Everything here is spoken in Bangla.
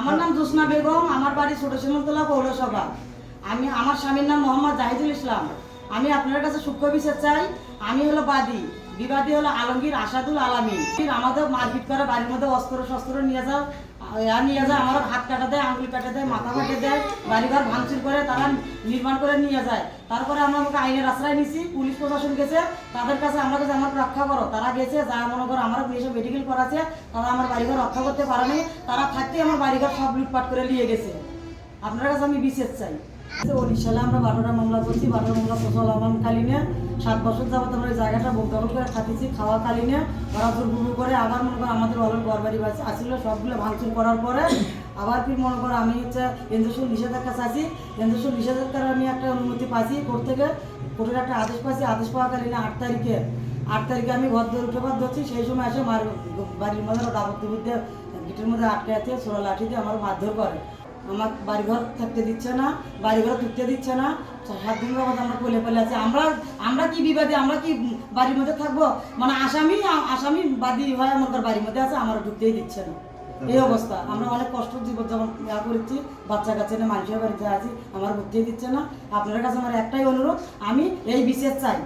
আমার নাম জোসনা বেগম, আমার বাড়ি ছোট সিমন্তলা পৌরসভা। আমি, আমার স্বামীর নাম মোহাম্মদ জাহিদুল ইসলাম। আমি আপনার কাছে সূক্ষ্ম বিচার চাই। আমি হলো বাদী। বিবাদী হলো আলমগীর আসাদুল আলামী আমাদের মারপিট করা, বাড়ির মধ্যে অস্ত্র শস্ত্র নিয়ে যাও। নিয়ে যায়, আমার হাত কাটা দেয়, আঙুল কাটা দেয়, মাথা কাটে দেয়, বাড়িঘর ভাঙচুর করে তারা নির্মাণ করে নিয়ে যায়। তারপরে আমরা আমাকে আইনের আশ্রয় নিছি, পুলিশ প্রশাসন গেছে, তাদের কাছে আমরা কাছে আমার রক্ষা করো। তারা গেছে, যা মনে করো, আমার পুলিশে মেডিকেল করাছে তারা আমার বাড়িঘর রক্ষা করতে পারেনি, তারা থাকতে আমার বাড়িঘর সব লুটপাট করে নিয়ে গেছে। আপনার কাছে আমি বিশেষ চাই। উনিশ সালে আমরা বারোটা মামলা করছি, বারোটা মামলা প্রচলন কালীনে। সাত বছর যাবত আমরা জায়গাটা দখল করে থাকিছি খাওয়া কালীনে। ওরা দুর্গুরু করে আবার মনে করো আমাদের অলর ঘর বাড়ি বাড়ি আসছিল সবগুলো ভাঙচুর করার পরে আবার ফির মনে করো আমি হচ্ছে কেন্দ্রশুল নিষেধাজ্ঞা চাইছি কেন্দ্রশুল নিষেধাজ্ঞার আমি একটা অনুমতি পাইছি কোর্ট থেকে। কোর্টের একটা আদেশ পাইছি আদেশ পাওয়া কালীনে আট তারিখে। আট তারিখে আমি ঘর ধরে উঠে ধরছি, সেই সময় এসে মার বাড়ির মধ্যে দাবত্তি বুদ্ধে গিটের মধ্যে আটকে আছে ছোড়া লাঠি দিয়ে আমার মারধর করে। আমার বাড়িঘর থাকতে দিচ্ছে না, বাড়িঘর ঢুকতে দিচ্ছে না। সাত দিন বাবদ আমরা কোলে পেলে আছি, আমরা আমরা কি বিবাদী, আমরা কি বাড়ির মধ্যে থাকব? মানে আসামি আসামি বাদী হয় আমার বাড়ির মধ্যে আছে আমার ঢুকতেই দিচ্ছে না। এই অবস্থা। আমরা অনেক কষ্ট জীবন যেমন ইয়া করেছি, বাচ্চা কাছে না মানুষের বাড়িতে আছি, আমার ঢুকতেই দিচ্ছে না। আপনার কাছে আমার একটাই অনুরোধ, আমি এই বিশেষ চাই